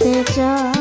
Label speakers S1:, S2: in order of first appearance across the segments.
S1: করতে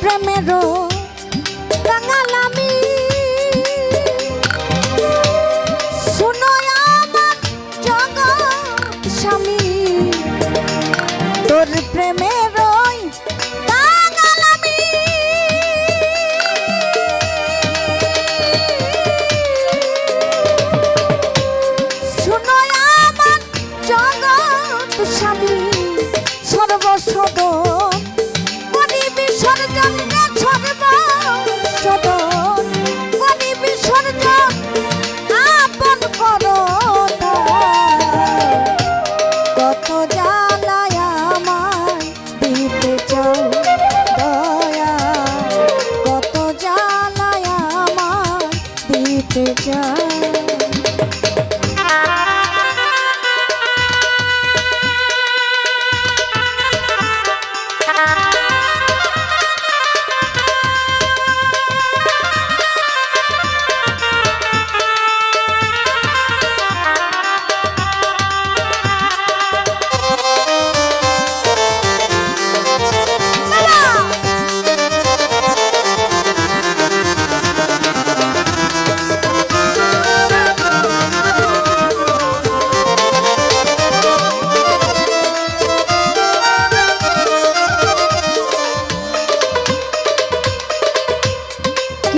S1: প্রেমেরও কাঙাল আমি শুনো আমার জগৎ স্বামী তোর প্রেমের to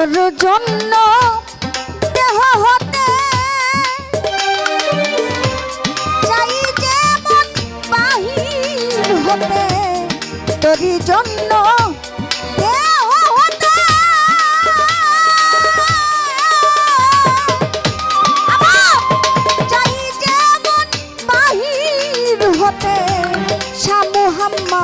S1: তোর জন্য দেহ হতে চাই যে মন বাহির হতে তোর জন্য সামু হাম্মা